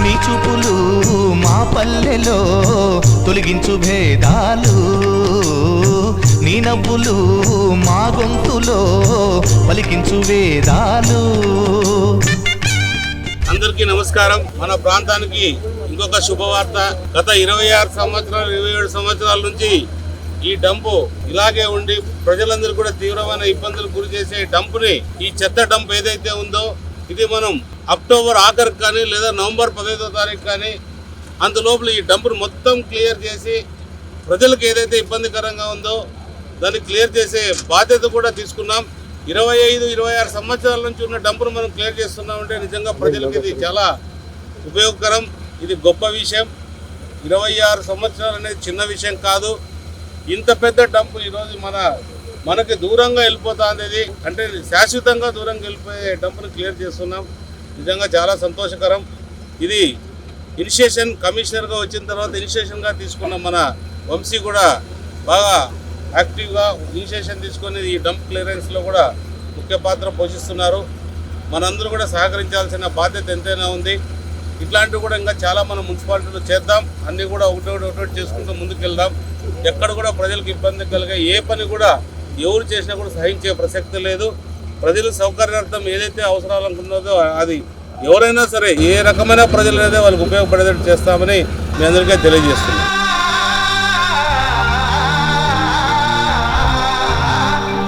నీ చూపులు మా పల్లెలో తొలగించు భేదాలు. నీ నవ్వులు మా గొంతులో పలికించు వేదాలు. అందరికీ నమస్కారం. మన ప్రాంతానికి ఇంకొక శుభవార్త. గత ఇరవై ఆరు సంవత్సరాలు ఇరవై ఏడు సంవత్సరాల నుంచి ఈ డంపు ఇలాగే ఉండి ప్రజలందరూ కూడా తీవ్రమైన ఇబ్బందులు గురి చేసే డంపుని ఈ చెత్త డంప్ ఏదైతే ఉందో ఇది మనం అక్టోబర్ ఆఖరికి కానీ లేదా నవంబర్ పదహైదో తారీఖు కానీ అందులోపల ఈ డంపును మొత్తం క్లియర్ చేసి ప్రజలకు ఏదైతే ఇబ్బందికరంగా ఉందో దాన్ని క్లియర్ చేసే బాధ్యత కూడా తీసుకున్నాం. ఇరవై ఐదు ఇరవై ఆరు సంవత్సరాల నుంచి ఉన్న డంపును మనం క్లియర్ చేస్తున్నామంటే నిజంగా ప్రజలకు ఇది చాలా ఉపయోగకరం. ఇది గొప్ప విషయం. ఇరవై ఆరు సంవత్సరాలు అనేది చిన్న విషయం కాదు. ఇంత పెద్ద డంపు ఈరోజు మన మనకి దూరంగా వెళ్ళిపోతుంది అంటే శాశ్వతంగా దూరంగా వెళ్ళిపోయే డంపును క్లియర్ చేస్తున్నాం. నిజంగా చాలా సంతోషకరం. ఇది ఇనిషియేషన్ కమిషనర్గా వచ్చిన తర్వాత ఇనిషియేషన్గా తీసుకున్న మన వంశీ కూడా బాగా యాక్టివ్గా ఇనిషియేషన్ తీసుకొని ఈ డంప్ క్లియరెన్స్లో కూడా ముఖ్య పాత్ర పోషిస్తున్నారు. మనందరూ కూడా సహకరించాల్సిన బాధ్యత ఎంతైనా ఉంది. ఇట్లాంటివి కూడా ఇంకా చాలా మనం మున్సిపాలిటీలో చేద్దాం. అన్నీ కూడా ఒకటి ఒకటి ఒకటి చేసుకుంటూ ముందుకెళ్దాం. ఎక్కడ కూడా ప్రజలకు ఇబ్బంది కలిగే ఏ పని కూడా ఎవరు చేసినా కూడా సహించే ప్రసక్తి లేదు. ప్రజల సౌకర్యార్థం ఏదైతే అవసరాలు అనుకున్నదో అది ఎవరైనా సరే ఏ రకమైన ప్రజలు అయితే వాళ్ళకి ఉపయోగపడేటట్టు చేస్తామని మీ అందరికీ తెలియజేస్తున్నాం.